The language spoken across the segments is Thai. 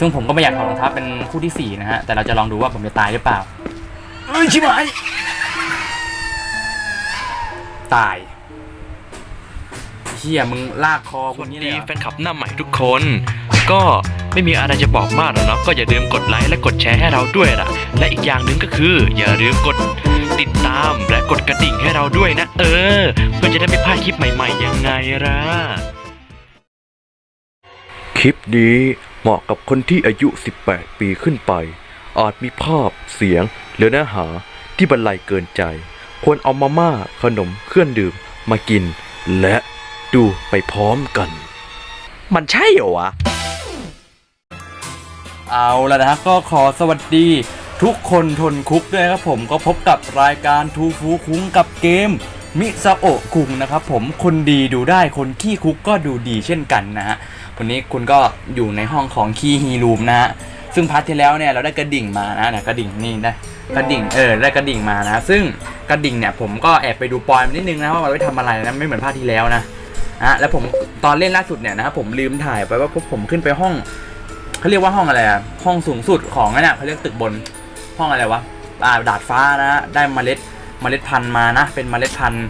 ซึ่งผมก็ไม่อยากถอดรองเท้าเป็นคู่ที่สี่นะฮะ แต่เราจะลองดูว่าผมจะตายหรือเปล่า เอ้ย ชิบหายตายเฮียมึงลากคอสควันสนี้เลยดีเหรอ แฟนคลับหน้าใหม่ทุกคน ก็ไม่มีอะไรจะบอกมากหรอกเนาะก็อย่าลืมกดไลค์และกดแชร์ให้เราด้วยล่ะ และอีกอย่างหนึ่งก็คือ อย่าลืมกดติดตามและกดกระดิ่งให้เราด้วยนะ เออ เพื่อจะได้ไม่พลาดคลิปใหม่ๆยังไงล่ะ คลิปนี้ เหมาะกับคนที่อายุ 18 ปีขึ้นไป อาจมีภาพ เสียง หรือเนื้อหาที่บรรลัยเกินใจ ควรเอามาม่า ขนม เครื่องดื่ม มากิน และดูไปพร้อมกัน มันใช่เหรอวะ เอาละนะก็ขอสวัสดี ทุกคนทนคุกด้วยนะครับผมก็พบกับรายการทูฟูคุ้งกับเกม มิซาโอะคุงนะครับผมคนดีดูได้คนขี้คุกก็ดูดีเช่นกันนะฮะ วันนี้คุณก็อยู่ในห้องของคีฮีรูมนะฮะซึ่งพาร์ทที่แล้วเนี่ยเราได้กระดิ่งมานะเนี่ยกระดิ่งนี่ได้กระดิ่งเออได้กระดิ่งมานะ ซึ่งกระดิ่งเนี่ยผมก็แอบไปดูปอยมานิดนึงนะว่ามันไว้ทำอะไรนะไม่เหมือนภาคที่แล้วนะนะแล้วผมตอนเล่นล่าสุดเนี่ยนะครับผมลืมถ่ายไปว่าพวกผมขึ้นไปห้องเขาเรียกว่าห้องอะไรอะห้องสูงสุดของนั่นน่ะเขาเรียกตึกบนห้องอะไรวะอ่าดาดฟ้านะได้เมล็ดเมล็ดพันธุ์มานะ เป็นเมล็ดพันธุ์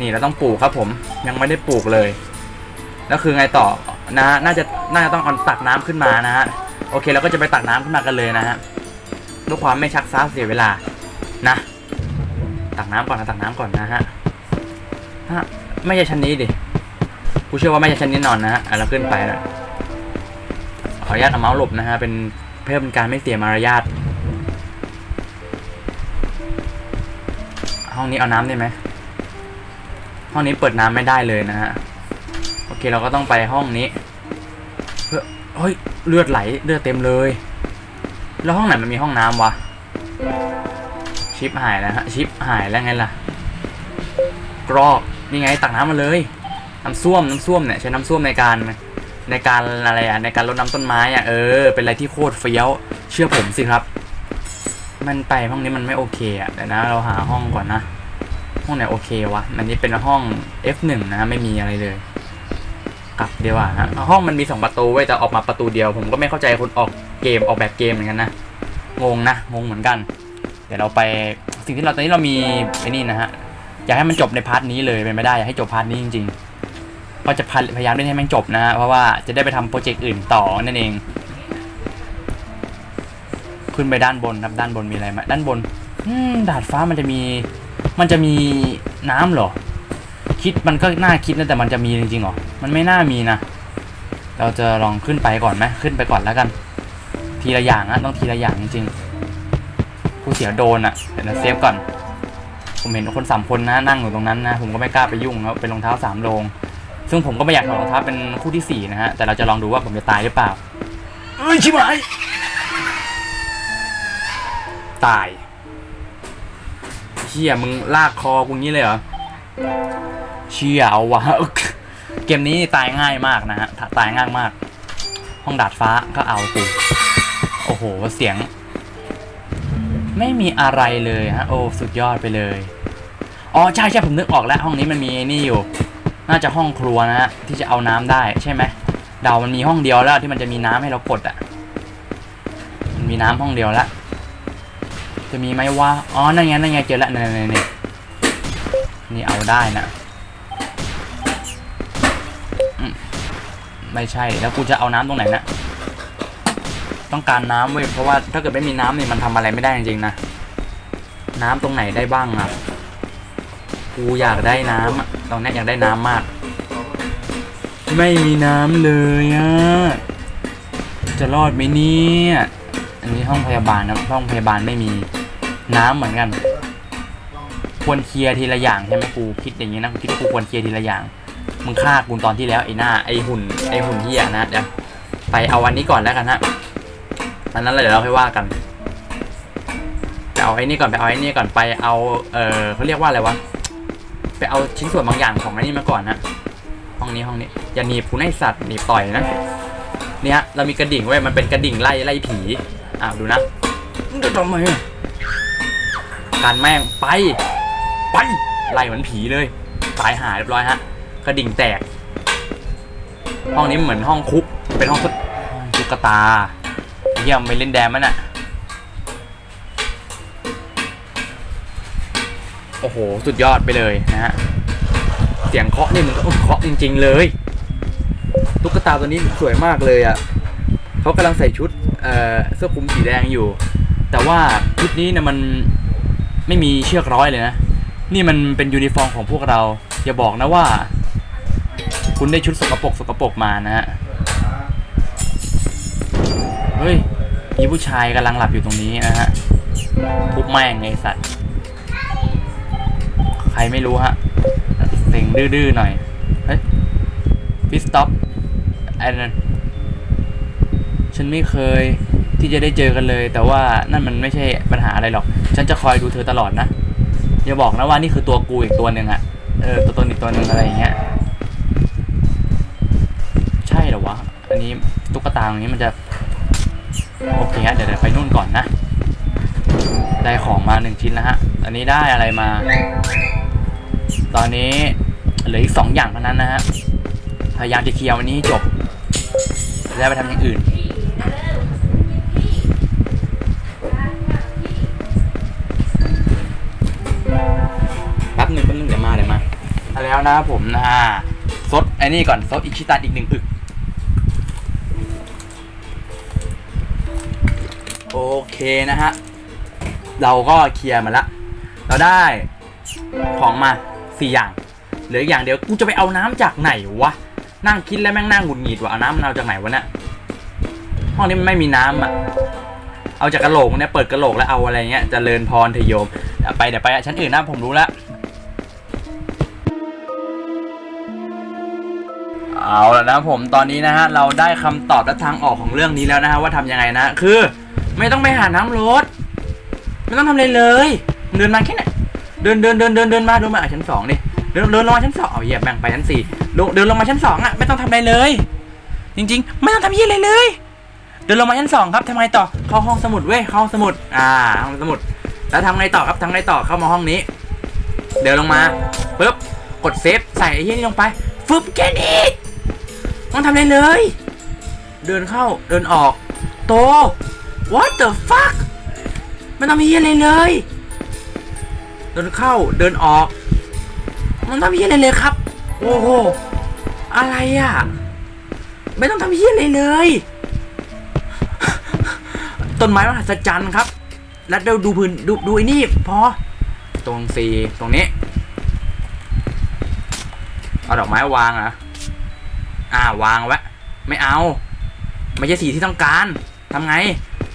นี่เราต้องปลูกครับผมยังไม่ได้ปลูกเลยแล้วคือไงต่อ นะน่าจะน่าจะต้องเอาตักน้ำขึ้นมานะฮะโอเคเราก็จะไปตักน้ำขึ้นมากันเลยนะฮะด้วยความไม่ชักช้าเสียเวลานะตักน้ำก่อนนะตักน้ำก่อนนะฮะฮะไม่ใช่ชั้นนี้ดิกูเชื่อว่าไม่ใช่ชั้นนี้นอนนะฮะอะเราขึ้นไปนะขออนุญาตเอาเมาส์หลบนะฮะเป็นเพื่อเป็นการไม่เสียมารยาทห้องนี้เอาน้ำได้ไหมห้องนี้เปิดน้ำไม่ได้เลยนะฮะ โอเคเราก็ต้องไปห้องนี้เพื่อเฮ้ยเลือดไหลเลือดเต็มเลย แล้วห้องไหนมันมีห้องน้ำวะชิปหายแล้วฮะชิปหายแล้วไงล่ะ กรอกนี่ไงตักน้ำมาเลยน้ำส้วมน้ำส้วมเนี่ยใช้น้ำส้วมในการในการอะไรอะในการรดน้ำต้นไม้อะเออเป็นอะไรที่โคตรเฟี้ยวเชื่อผมสิครับ มันไปห้องนี้มันไม่โอเคอะแต่นะเราหาห้องก่อนนะห้องไหนโอเควะอันนี้เป็นห้อง F1 นะฮะไม่มีอะไรเลย กลับเดียวอะฮะห้องมันมีสองประตูไว้แต่ออกมาประตูเดียว ผมก็ไม่เข้าใจคนออกเกมออกแบบเกมเหมือนกันนะงงนะงงเหมือนกัน เดี๋ยวเราไปสิ่งที่เราตอนนี้เรามีไอ้นี่นะฮะอยากให้มันจบในพาร์ทนี้เลยเป็นไม่ได้อยากให้จบพาร์ทนี้จริงๆก็จะพยายามเล่นให้มันจบนะฮะเพราะว่าจะได้ไปทำโปรเจกต์อื่นต่อนั่นเอง ขึ้นไปด้านบนครับด้านบนมีอะไรไหมด้านบนดาดฟ้ามันจะมี มันจะมีน้ำเหรอ คิดมันก็น่าคิดนะแต่มันจะมีจริงๆหรอ มันไม่น่ามีนะ เราจะลองขึ้นไปก่อนไหมขึ้นไปก่อนแล้วกัน ทีละอย่างนะต้องทีละอย่างจริงๆผู้เสียโดนอะ่ะเดี๋ยวนะเซฟก่อน ผมเห็นคนสามคนนะนั่งอยู่ตรงนั้นนะ ผมก็ไม่กล้าไปยุ่งแล้วเป็นรองเท้าสามโลง ซึ่งผมก็ไม่อยากถอดรองเท้าเป็นคู่ที่สี่นะฮะ แต่เราจะลองดูว่าผมจะตายหรือเปล่า เอ้ยชิบหายตายเชี่ยมึงลากคอกูงี้เลยเหรอเชี่ยเอาวะ เกมนี้ตายง่ายมากนะฮะตายง่ายมาก ห้องดาดฟ้าก็เอากูโอ้โหเสียง ไม่มีอะไรเลยฮะโอ้สุดยอดไปเลยอ๋อใช่ใช่ผมนึกออกแล้วห้องนี้มันมีนี่อยู่ น่าจะห้องครัวนะฮะที่จะเอาน้ำได้ใช่ไหมเดามันมีห้องเดียวแล้วที่มันจะมีน้ำให้เรากดอะมันมีน้ำห้องเดียวแล้วจะมีไหมว่าอ๋อนั่นไงนั่นไงเจอแล้วนี่นี่นี่นี่เอาได้นะ ไม่ใช่แล้วกูจะเอาน้ำตรงไหนนะต้องการน้ำเว้ยเพราะว่าถ้าเกิดไม่มีน้ำเนี่ยมันทำอะไรไม่ได้จริงๆนะน้ำตรงไหนได้บ้างอะกูอยากได้น้ำอะตรงเนี้อยากได้น้ำมาก ไม่มีน้ำเลยอะจะรอดไหมเนี่ยอันนี้ห้องพยาบาลนะห้องพยาบาลไม่มีน้ำเหมือนกัน ควรเคลียร์ทีละอย่างใช่ไหมกูคิดอย่างนี้นะกูคิดว่ากูควรเคลียร์ทีละอย่าง มึงฆ่ากูตอนที่แล้วไอ้หน้าไอ้หุ่นไอ้หุ่นเหี้ยนะเดี๋ยวไปเอาวันนี้ก่อนแล้วกันฮะอันนั้นเลยเดี๋ยวเราค่อยว่ากันไปเอาไอ้นี่ก่อนไปเอาไอ้นี่ก่อนไปเอาเออเขาเรียกว่าอะไรวะไปเอาชิ้นส่วนบางอย่างของอันนี้มาก่อนนะห้องนี้ห้องนี้อย่าหนีบกูให้สัตว์หนีบต่อยนะเนี่ยเรามีกระดิ่งไว้ยมันเป็นกระดิ่งไล่ไล่ผีอ่าดูนะมึงจะทำไมอะการแม่งไปไปไล่เหมือนผีเลยตายหายเรียบร้อยฮะ กระดิ่งแตก ห้องนี้เหมือนห้องคุก เป็นห้องสุดตุ๊กตาเยี่ยมไม่เล่นแดมมันอะโอ้โห สุดยอดไปเลยนะฮะ เสียงเคาะนี่มันเคาะจริง ๆ เลย ตุ๊กตาตัวนี้สวยมากเลยอะ่ะเขากำลังใส่ชุดเอ่อเสื้อคลุมสีแดงอยู่ แต่ว่าชุดนี้นะมันไม่มีเชือกร้อยเลยนะ นี่มันเป็นยูนิฟอร์มของพวกเรา อย่าบอกนะว่า คุณได้ชุดสกปรกสกปรกมานะฮะ เฮ้ยมีผู้ชายกำลังหลับอยู่ตรงนี้นะฮะทุบแม่งไงสัตว์ ใครไม่รู้ฮะเสียงดื้อๆหน่อย เฮ้ยฟิสต็อปไอ้นั่นฉันไม่เคยที่จะได้เจอกันเลย แต่ว่านั่นมันไม่ใช่ปัญหาอะไรหรอก ฉันจะคอยดูเธอตลอดนะ อย่าบอกนะว่านี่คือตัวกูอีกตัวหนึ่งอะเออตัวตนอีกตัวหนึ่งอะไรอย่างเงี้ย ใช่เหร อันนี้ตุ๊กตาตรงนี้มันจะโอเคฮะเดี๋ยวเดี๋ยวไปนู่นก่อนนะ ได้ของมาหนึ่งชิ้นแล้วฮะ อันนี้ได้อะไรมา ตอนนี้เหลืออีกสองอย่างเท่านั้นนะฮะ พยายามจะเคลียร์วันนี้จบจะได้ไปทำอย่างอื่น แป๊บหนึ่งแป๊บหนึงเดี๋ยวมาเดี๋ยวมาแล้วนะผมนะซดไอ้นี่ก่อนซดอิชิตันอีกหนึ่งอึก โอเคนะฮะ เราก็เคลียร์มาละ เราได้ของมาสี่อย่าง เหลืออย่างเดียวกูจะไปเอาน้ำจากไหนวะ นั่งคิดแล้วแม่งนั่งหงุดหงิดว่ะเอาน้ำมันเอาจากไหนวะเนี่ยห้องนี้มันไม่มีน้ำอะ เอาจากกระโหลกเนี่ยเปิดกระโหลกแล้วเอาอะไรเงี้ยเจริญพรเถอะยมไปเดี๋ยวไปชั้นอื่นนะผมรู้แล้วเอาแล้วนะผมตอนนี้นะฮะเราได้คำตอบและทางออกของเรื่องนี้แล้วนะฮะว่าทำยังไงนะ คือ ไม่ต้องไปหาน้ำรถ ไม่ต้องทำอะไรเลย เดินมาแค่ไหนเดินเดินเดินเดินเดินมาเดินมาอะชั้นสองดิเดินเดินลงมาชั้นสองเอาเหยียบแบ่งไปชั้นสี่เดินลงมาชั้นสองอะไม่ต้องทำอะไรเลย จริง ๆ ไม่ต้องทำยี่อะไรเลย เดินลงมาชั้นสองครับทำไงต่อเข้าห้องสมุดเว้ยเข้าห้องสมุด อ่าห้องสมุด แล้วทำไงต่อครับทำไงต่อเข้ามาห้องนี้ เดินลงมาปุ๊บกดเซฟใส่ไอ้เหี้ยนี่ลงไปฟึบแค่นี้ต้องทำอะไรเลย เดินเข้าเดินออก โต what the fuck ไม่ต้องมีอะไรเลย เดินเข้าเดินออก มันทำเหี้ยอะไรเลยครับ โอ้โห อะไรอะ ไม่ต้องทำเหี้ยอะไรเลย ต้นไม้มหัศจรรย์ครับ แล้วเดี๋ยวดูพื้นดูดูไอ้นี่พอ ตรงสีตรงนี้ เอาดอกไม้วางเหรอะอ่าวางไว้ไม่เอา ไม่ใช่สีที่ต้องการทำไง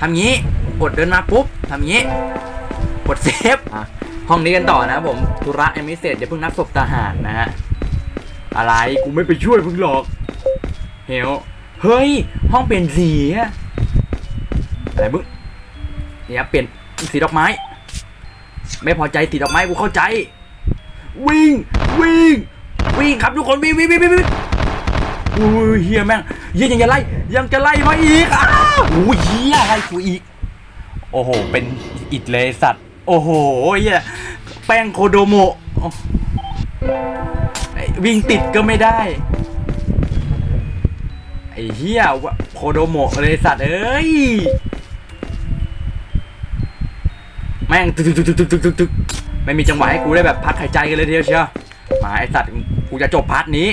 ทำงี้กดเดินมาปุ๊บทำงี้กดเซฟอะห้องนี้กันต่อนะครับผมธุระยังไม่เสร็จอย่าเพิ่งนับศพทหารนะฮะอะไรกูไม่ไปช่วยมึงหรอกเฮลเฮ้ย ห้องเปลี่ยนสีอะอะไรมึงเนี่ยเปลี่ยนสีดอกไม้ ไม่พอใจสีดอกไม้กูเข้าใจ วิ่ง วิ่ง วิ่งครับทุกคนวิ่งวิ่งวิ่งวิ่งวิ่งอุ้ยเฮียแม่งเฮียยังจะไล่ยังจะไล่มาอีกอ้าว อุ้ยเฮียไล่กูอีก โอ้โห เป็นอิดเลยสัตว์ โอ้โหเฮียแป้งโคโดโมวิ่งติดก็ไม่ได้ ไอ้เฮียวะโคโดโมเลยสัตว์เอ้ย แม่งตึกตึกตึกตึกตึกตึกตึกไม่มีจังหวะให้กูได้แบบพักหายใจกันเลยทีเดียวเชียวมาไอสัตว์กูจะจบพาร์ทนี้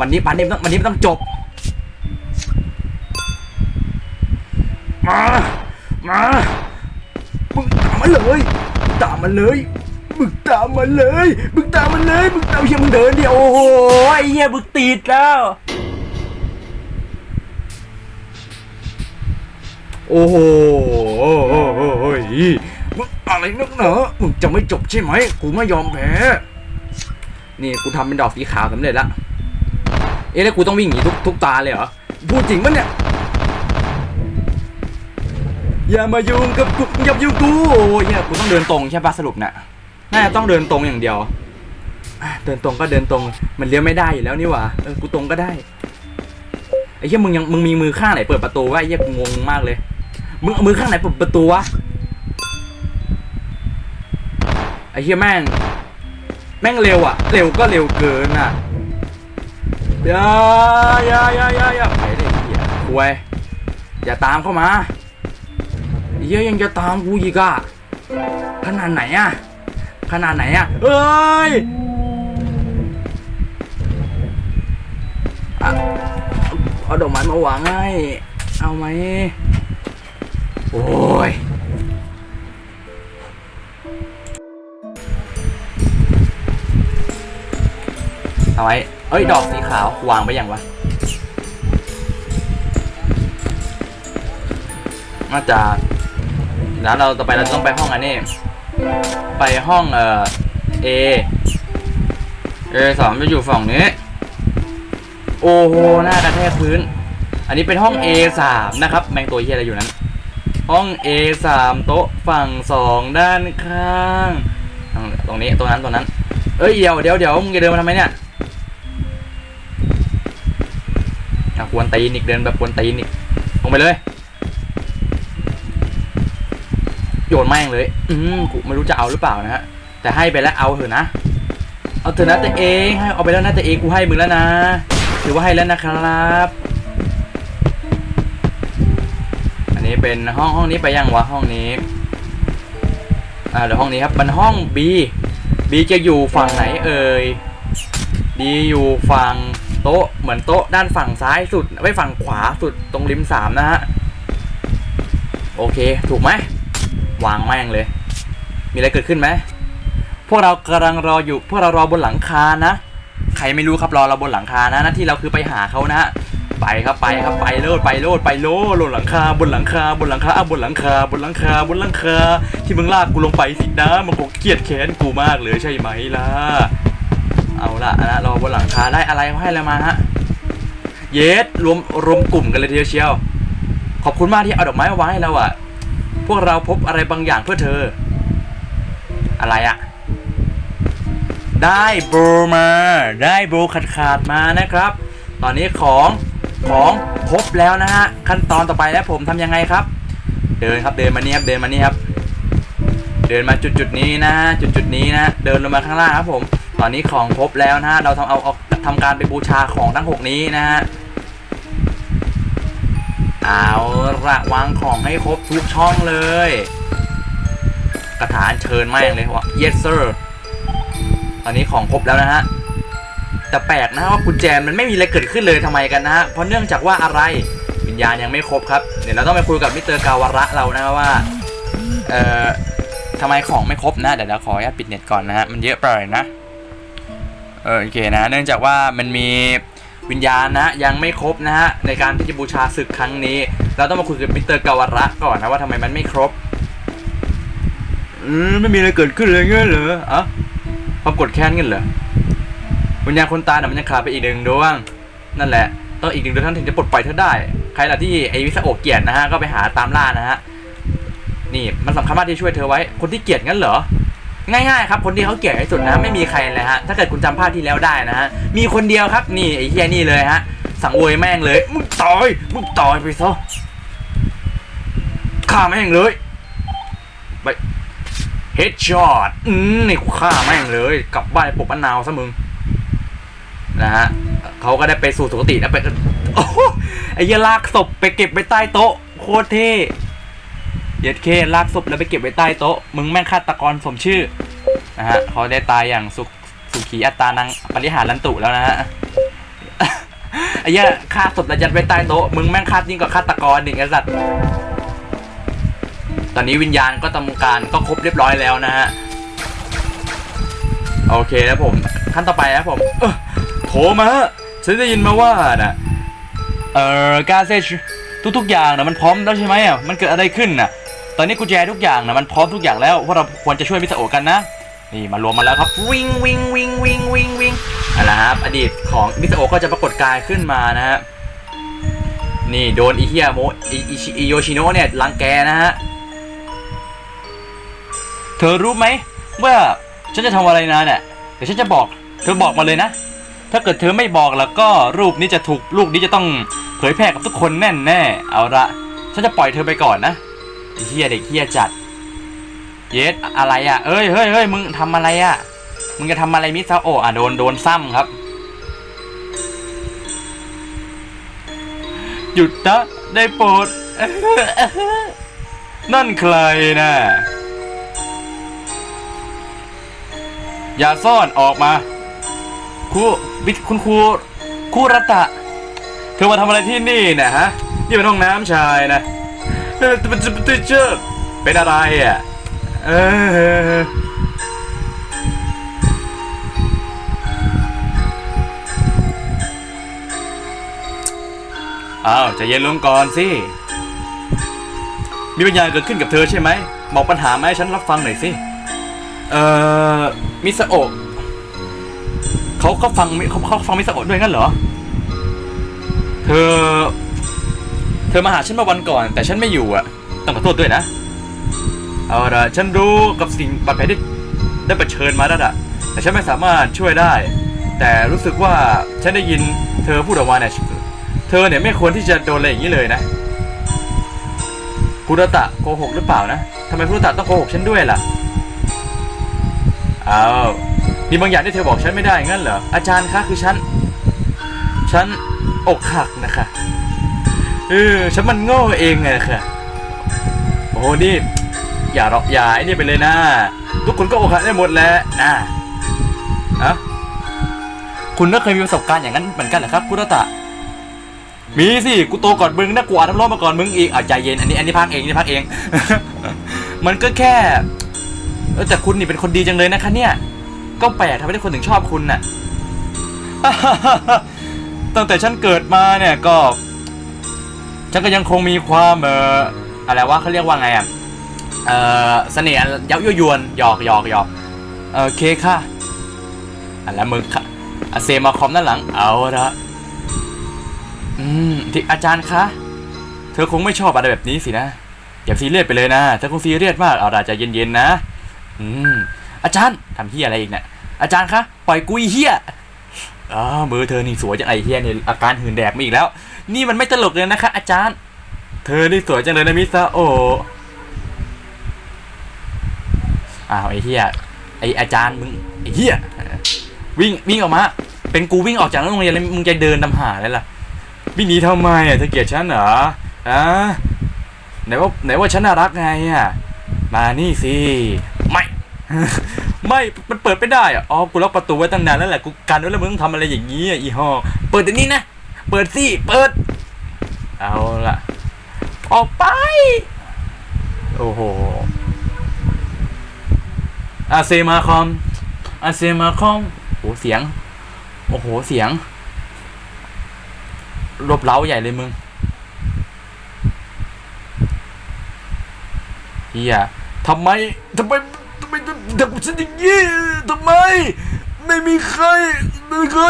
วันนี้พาร์ทนี้ต้องวันนี้ต้องจบ มา มามึงตามมาเลยตามมาเลยมึงตามมาเลยมึงตามมาเลยมึงตามเฮียมึงเดินเดียวโอ้โหไอ้เฮียมึงติดแล้วโอ้โหโอ้โหโอ้โหมึงอะไรนักหนามึงจะไม่จบใช่ไหมกูไม่ยอมแพ้นี่กูทำเป็นดอกสีขาวสำเร็จละเอ๊ะแล้วกูต้องวิ่งหนีทุกทุกตาเลยเหรอพูดจริงปะเนี่ย อย่ามายุ่งกับกูอย่ามายุ่งกูเนี่ยกูต้องเดินตรงใช่ปะสรุปน่ะน่าจะต้องเดินตรงอย่างเดียวเดินตรงก็เดินตรง มันเลี้ยวไม่ได้อยู่แล้วนี่หว่าเออกูตรงก็ได้ไอ้เหี้ยมึงยังมึงมีมือข้างไหนเปิดประตูวะไอ้เหี้ยกูงงมากเลยมึงเอามือข้างไหนเปิดประตูวะไอ้เหี้ยแม่ง แม่งเร็วอะเร็วก็เร็วเกินอะอย่าอย่าอย่าอย่าอย่าไปเลยไอ้เหี้ยควยอย่าตามเข้ามา เหี้ยยังจะตามกูอีกอะขนาดไหนอะขนาดไหนอะเอ้ยเอาดอกไม้มาวางให้เอาไหมโอ้ยเอาไว้เอ้ย ดอกสีขาววางไปยังวะ น่าจะ แล้วเราต่อไปเราต้องไปห้องอันนี้ ไปห้องเอ่อ A A สองจะอยู่ฝั่งนี้ โอ้โหหน้ากระแทกพื้น อันนี้เป็นห้อง A สามนะครับ แมงตัวเฮียอะไรอยู่นั้น ห้อง A สามโต๊ะฝั่งสองด้านข้าง ตรงนี้ตรงนั้นตรงนั้น เอ้ยเดี๋ยวเดี๋ยวเดี๋ยวมึงจะเดินมาทำไมเนี่ยควรตีนอีกเดินแบบควรตีนอีกลงไปเลย โยนแม่งเลย อืมกูไม่รู้จะเอาหรือเปล่านะฮะ แต่ให้ไปแล้วเอาเถอะนะ เอาเถอะนะแต่เองให้เอาไปแล้วนะแต่เองกูให้มึงแล้วนะ ถือว่าให้แล้วนะครับ อันนี้เป็นห้องห้องนี้ไปยังวะห้องนี้ อ่าเดี๋ยวห้องนี้ครับมันห้อง B B จะอยู่ฝั่งไหนเอ่ย D อยู่ฝั่งโต๊ะเหมือนโต๊ะด้านฝั่งซ้ายสุดไม่ฝั่งขวาสุดตรงริมสามนะฮะ โอเค ถูกไหม วางแม่งเลย มีอะไรเกิดขึ้นไหมพวกเรากำลังรออยู่ พวกเรารอบนหลังคานะใครไม่รู้ครับรอเราบนหลังคานะหน้าที่เราคือไปหาเขานะไปครับไปครับไปโลดไปโลดไปโลดบนหลังคาบนหลังคาบนหลังคาบนหลังคาบนหลังคาบนหลังคาที่มึงลากกูลงไปสินะมันคงเกลียดแค้นกูมากเลยใช่ไหมล่ะเอาละนะรอบนหลังคาได้อะไรให้แล้วมาฮะเยสรวมรวมกลุ่มกันเลยทีเดียวเชียว ขอบคุณมากที่เอาดอกไม้มาวางให้เราอะ พวกเราพบอะไรบางอย่างเพื่อเธอ อะไรอะได้โบมา ได้โบขาดขาดมานะครับ ตอนนี้ของของครบแล้วนะฮะขั้นตอนต่อไปแล้วผมทำยังไงครับ เดินครับเดินมานี่ครับเดินมานี่ครับ เดินมาจุดจุดนี้นะจุดจุดนี้นะเดินลงมาข้างล่างครับผม ตอนนี้ของครบแล้วนะฮะเราทำเอาเอาทำการไปบูชาของทั้งหกนี้นะฮะ เอาละวางของให้ครบทุกช่องเลย กระถานเชิญแม่งเลยว่า yes sir ตอนนี้ของครบแล้วนะฮะ แต่แปลกนะว่ากุญแจมันไม่มีอะไรเกิดขึ้นเลยทำไมกันนะฮะ เพราะเนื่องจากว่าอะไรวิญญาณยังไม่ครบครับ เดี๋ยวเราต้องไปคุยกับมิสเตอร์กาวาระเรานะว่า เอ่อทำไมของไม่ครบนะ เดี๋ยวเราขออนุญาตปิดเน็ตก่อนนะฮะ มันเยอะไปหน่อยนะ เออโอเคนะ เนื่องจากว่ามันมี วิญญาณนะยังไม่ครบนะฮะในการที่จะบูชาศึกครั้งนี้ เราต้องมาคุยกับมิสเตอร์กาวาระก่อนนะว่าทำไมมันไม่ครบอืมไม่มีอะไรเกิดขึ้นเลยเงี้ยเหรออะความกดแค้นกันเหรอวิญญาณคนตายน่ะมันยังขาดไปอีกหนึ่งดวงนั่นแหละต้องอีกหนึ่งดวงท่านถึงจะปลดปล่อยเธอได้ ใครล่ะที่ไอวิสาโอะเกลียดนะฮะก็ไปหาตามล่านะฮะนี่มันสำคัญมากที่ช่วยเธอไว้ คนที่เกลียดงั้นเหรอ ง่ายๆครับคนที่เขาเกลียดที่สุดนะไม่มีใครเลยฮะถ้าเกิดคุณจำภาพที่แล้วได้นะฮะมีคนเดียวครับนี่ไอ้เฮียนี่เลยฮะสังเวยแม่งเลยมึงตายมึงตายไปซะฆ่าแม่งเลยไปเฮดช็อตอืมนี่กูฆ่าแม่งเลยกลับบ้านปลูกมะนาวซะมึงนะฮะเขาก็ได้ไปสู่สุคตินะไปโอ้ไอ้เยลากศพไปเก็บไว้ใต้โต๊ะโคตรเท่ เย็ดเคลากศพแล้วไปเก็บไว้ใต้โต๊ะ มึงแม่งฆาตกรสมชื่อนะฮะเขาได้ตายอย่างสุขสุขีอัตานังปริหารลันตุแล้วนะฮะไอ้เหี้ยฆ่าศพแล้วยัดไว้ใต้โต๊ะมึงแม่งฆ่ายิ่งกว่าฆาตกรอีกไอ้สัตว์ตอนนี้วิญญาณก็ทำการก็ครบเรียบร้อยแล้วนะฮะโอเคแล้วผมขั้นต่อไปนะผมโทรมาฉันได้ยินมาว่าน่ะเอ่อกาเซชทุกๆอย่างนะมันพร้อมแล้วใช่ไหมอะมันเกิดอะไรขึ้นน่ะ อนนี้กุญแจทุกอย่างนะมันพร้อมทุกอย่างแล้วพวกเราควรจะช่วยมิสโอกันนะ นี่มารวมมาแล้วครับวิ่งวิ่งวิ่งวิ่งวิ่งวิ่งเอาละครับอดีตของมิสโอก็จะปรากฏกายขึ้นมานะฮะนี่โดนอีเฮียโมอิอิชิอิโยชิโนะเนี่ยรังแกนะฮะเธอรู้ไหมว่าฉันจะทำอะไรนะเนี่ยเดี๋ยวฉันจะบอก เธอบอกมาเลยนะ ถ้าเกิดเธอไม่บอกแล้วก็รูปนี้จะถูกรูปนี้จะต้องเผยแพร่กับทุกคนแน่แน่เอาละฉันจะปล่อยเธอไปก่อนนะ เฮียเด็กเฮียจัด เยสอะไรอะ เอ้ยเฮ้ยเฮ้ยมึงทำอะไรอะ มึงจะทำอะไรมิซาโออะโดนโดนซ้ำครับ หยุดนะได้โปรดนั่นใครนะ อย่าซ่อนออกมาครูวิคุณครูครูรัตะ เธอมาทำอะไรที่นี่นะฮะ นี่เป็นห้องน้ำชายนะ เออเป็นเป็นเจอเป็นอะไรอะเอออ้าวจะเย็นลงก่อนสิ มีปัญญาเกิดขึ้นกับเธอใช่ไหม บอกปัญหามาให้ฉันรับฟังหน่อยสิ เอ่อ มิสโอะเขาก็ฟังมิเขาเขาฟังมิสโอะด้วยงั้นเหรอ เธอ เธอมาหาฉันมาวันก่อน แต่ฉันไม่อยู่อะต้องขอโทษด้วยนะ เอาละฉันรู้กับสิ่งบาดแผลที่ได้เผชิญมาแล้วล่ะแต่ฉันไม่สามารถช่วยได้ แต่รู้สึกว่าฉันได้ยินเธอพูดออกมาเนี่ยเธอเนี่ยไม่ควรที่จะโดนอะไรอย่างนี้เลยนะคุรตะโกหกหรือเปล่านะทำไมคุรตะต้องโกหกฉันด้วยล่ะอ้าวมีบางอย่างที่เธอบอกฉันไม่ได้งั้นเหรออาจารย์คะคือฉันฉันอกหักนะคะ เออฉันมันโง่เองไงค่ะ โอ้โหนี่ อย่าหรอกอย่าไอ้นี่ไปเลยนะ ทุกคนก็อกหักได้หมดแหล้วนะอะคุณก็เคยมีประสบการณ์อย่างนั้นเหมือนกันเหรอครับ คุรตะมีสิ กูโตก่อนมึงนะกูอ่านน้ำร้อนมาก่อนมึงอีกอะใจเย็น อันนี้ อันนี้พักเอง นี่พักเอง มันก็แค่เออแต่คุณนี่เป็นคนดีจังเลยนะคะเนี่ย ก็แปลกทำให้คนถึงชอบคุณน่ะ ตั้งแต่ฉันเกิดมาเนี่ยก็ ฉันก็ยังคงมีความเอ่ออะไรวะเขาเรียกว่าไงอะเอ่อเสน่ห์อันเย้ายั่วยวนหยอกหยอกหยอกโอเคค่ะอันแล้วมึงค่ะอาเซมาคอมด้านหลังเอาละอืมที่อาจารย์คะเธอคงไม่ชอบอะไรแบบนี้สินะอย่าซีเรียสไปเลยนะเธอคงซีเรียสมากเอาละใจเย็นๆนะ อืมอาจารย์ทำเฮียอะไรอีกเนี่ยอาจารย์คะปล่อยกุยเฮียอ๋อมือเธอนี่สวยจังไอเฮียนี่อาการหืนแดกมาอีกแล้ว นี่มันไม่ตลกเลยนะคะ อาจารย์ เธอนี่สวยจังเลยนะมิซาโออ้าวไอ้เฮียไอ้อาจารย์มึงไอ้เฮียวิ่งวิ่งออกมา เป็นกูวิ่งออกจากโรงเรียนแล้วมึงจะเดินนำหาเลยล่ะวิ่งหนีทำไมอะเธอเกลียดฉันเหรออะไหนว่าไหนว่าฉันน่ารักไงอะมานี่สิไม่ไม่มันเปิดไม่ได้อะอ๋อกูล็อกประตูไว้ตั้งนานแล้วแหละกูกันไว้แล้วมึงต้องทำอะไรอย่างนี้อะอีหอเปิดเดี๋ยวนี้นะ เปิดสิเปิด เอาล่ะออกไป โอ้โหอาเซมาคอมอาเซมาคอมโอ้เสียง โอ้โห เสียง รบเล้าใหญ่เลยมึงเฮียทำไมทำไมทำไมทำกับฉันอย่างนี้ทำไม ไม่มีใคร ไม่มีใคร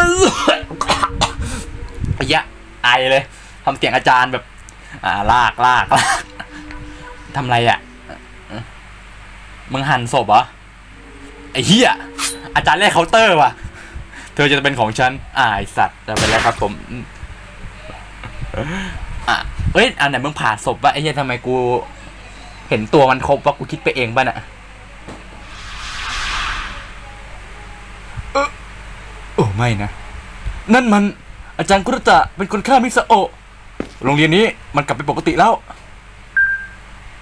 ไอ้ยะไอเลยทำเสียงอาจารย์แบบ อ่าลากลากลากทำไรอะมึงหั่นศพเหรอไอ้เหี้ยอาจารย์แรกเคาน์เตอร์ว่ะ เธอจะเป็นของฉันอ่าไอสัตว์จะเป็นแล้วครับผมอะเอ้ยอันไหนมึงผ่าศพวะไอ้เหี้ยทำไมกู เห็นตัวมันครบวะกูคิดไปเองป่ะน่ะเออโอ้ไม่นะ นั่นมัน อาจารย์กุรตะเป็นคนฆ่ามิซาโอะโรงเรียนนี้มันกลับไปปกติแล้ว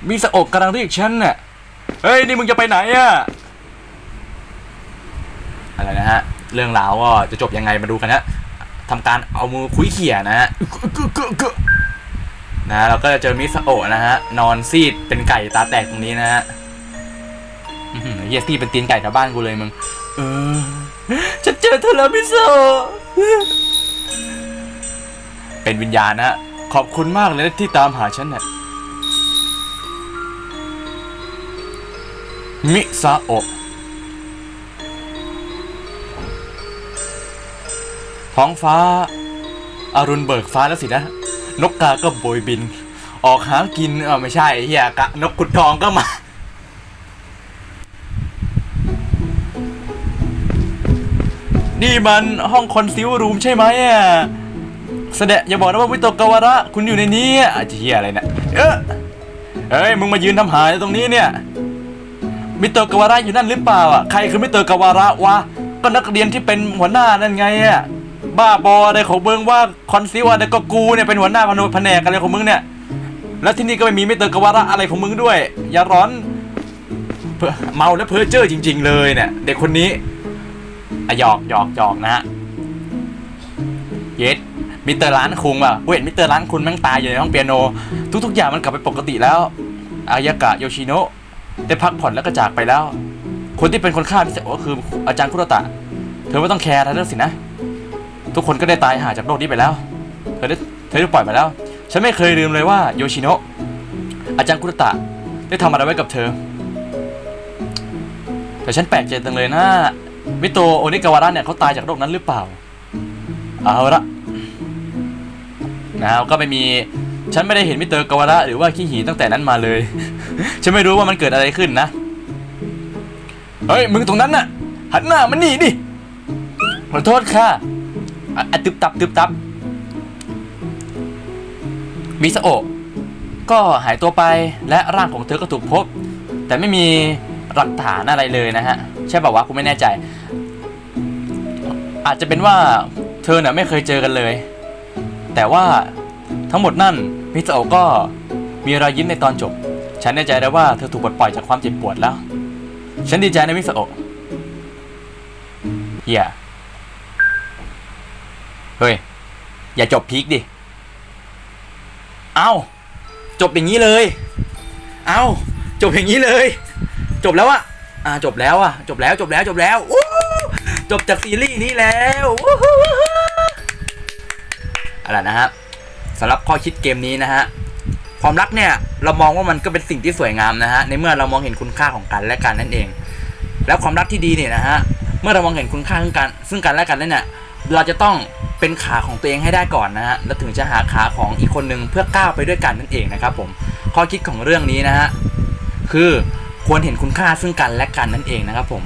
มิซาโอะกำลังเรียกฉันน่ะ เฮ้ย นี่มึงจะไปไหนอะอะไรนะฮะ เรื่องราวก็จะจบยังไงมาดูกันนะทำการเอามือคุยเขี่ยนะฮะนะเราก็จะเจอมิสโอะนะฮะ นอนซีดเป็นไก่ตาแตกตรงนี้นะฮะเฮียซี่เป็นตีนไก่แถวบ้านกูเลยมึง เออฉันเจอเธอแล้วมิสโอะ เป็นวิญญาณนะฮะขอบคุณมากเลยนะที่ตามหาฉันน่ะมิซาโอท้องฟ้าอารุณเบิกฟ้าแล้วสินะ นกกาก็โบยบิน ออกหากินเออไม่ใช่เฮียกะนกขุดทองก็มา นี่มันห้องคอนซิลรูมใช่ไหมอะ แสดงอย่าบอกนะว่าวิโตกาวาระคุณอยู่ในนี้อะอาจจะเฮียอะไรเนี่ยเออเฮ้ยมึงมายืนทำหายตรงนี้เนี่ยมิโตกาวาระอยู่นั่นหรือเปล่าอะใครคือมิโตกาวาระวะก็นักเรียนที่เป็นหัวหน้านั่นไงอะบ้าบออะไรของมึงว่าคอนซิลอะไรก็กูเนี่ยเป็นหัวหน้าพนุแผนกอะไรของมึงเนี่ยแล้วที่นี่ก็ไม่มีมิเตอร์กาวาระอะไรของมึงด้วย อย่าร้อนเพ้อเมาและเพ้อเจ้อจริง ๆ เลยเนี่ยเด็กคนนี้อะหยอกหยอกหยอกนะฮะเยส มิเตอร์ร้านคุงว่ะกูเห็นมิเตอร์ร้านคุณแม่งตายอยู่ในห้องเปียโน ทุกๆอย่างมันกลับไปปกติแล้ว อายากะโยชิโนะได้พักผ่อนแล้วก็จากไปแล้ว คนที่เป็นคนฆ่ามิเตอร์โอะก็คืออาจารย์คุโรตะ เธอไม่ต้องแคร์อะไรแล้วสินะ ทุกคนก็ได้ตายหาจากโลกนี้ไปแล้ว เธอได้เธอได้ปล่อยมาแล้ว ฉันไม่เคยลืมเลยว่าโยชิโนะอาจารย์คุโรตะได้ทำอะไรไว้กับเธอ แต่ฉันแปลกใจจังเลยนะมิโตโอนิกาวาระเนี่ยเขาตายจากโรคนั้นหรือเปล่า เอาละ นะก็ไม่มีฉันไม่ได้เห็นมิเตอร์กาวาระหรือว่าขี้หีตั้งแต่นั้นมาเลย ฉันไม่รู้ว่ามันเกิดอะไรขึ้นนะ เฮ้ย มึงตรงนั้นน่ะ หันหน้ามันนี่ดิขอโทษค่ะอะอะตึบตับตึบตับมิสโอะก็หายตัวไปและร่างของเธอก็ถูกพบ แต่ไม่มีหลักฐานอะไรเลยนะฮะ ใช่ป่าวะกูไม่แน่ใจ อาจจะเป็นว่าเธอเนี่ยไม่เคยเจอกันเลย แต่ว่าทั้งหมดนั่นมิสโอก็มีรอยยิ้มในตอนจบ ฉันแน่ใจแล้วว่าเธอถูกปลดปล่อยจากความเจ็บปวดแล้ว ฉันดีใจนะมิสโอะเฮียเฮ้ย อย่าจบพีคดิ เอ้า จบอย่างนี้เลย เอ้า จบอย่างนี้เลย จบแล้วอะอ่า จบแล้วอะจบแล้ว จบแล้ว จบแล้ว จบจากซีรีส์นี้แล้ว อะไรนะฮะสำหรับข้อคิดเกมนี้นะฮะความรักเนี่ยเรามองว่ามันก็เป็นสิ่งที่สวยงามนะฮะในเมื่อเรามองเห็นคุณค่าของกันและกันนั่นเอง แล้วความรักที่ดีเนี่ยนะฮะเมื่อเรามองเห็นคุณค่าซึ่งกัน ซึ่งกันและกันแล้วเนี่ยเราจะต้องเป็นขาของตัวเองให้ได้ก่อนนะฮะแล้วถึงจะหาขาของอีกคนนึงเพื่อก้าวไปด้วยกันนั่นเองนะครับผมข้อคิดของเรื่องนี้นะฮะคือควรเห็นคุณค่าซึ่งกันและกันนั่นเองนะครับผม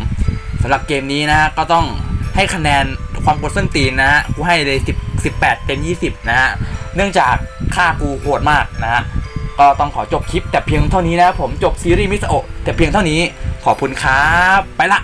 สำหรับเกมนี้นะฮะก็ต้องให้คะแนน ความกดส้นตีนนะฮะกูให้เลยสิบสิบแปดเป็น20นะฮะเนื่องจากค่ากูโหดมากนะฮะก็ต้องขอจบคลิปแต่เพียงเท่านี้นะครับผมจบซีรีส์มิสโอะแต่เพียงเท่านี้ขอบคุณครับ ไปละ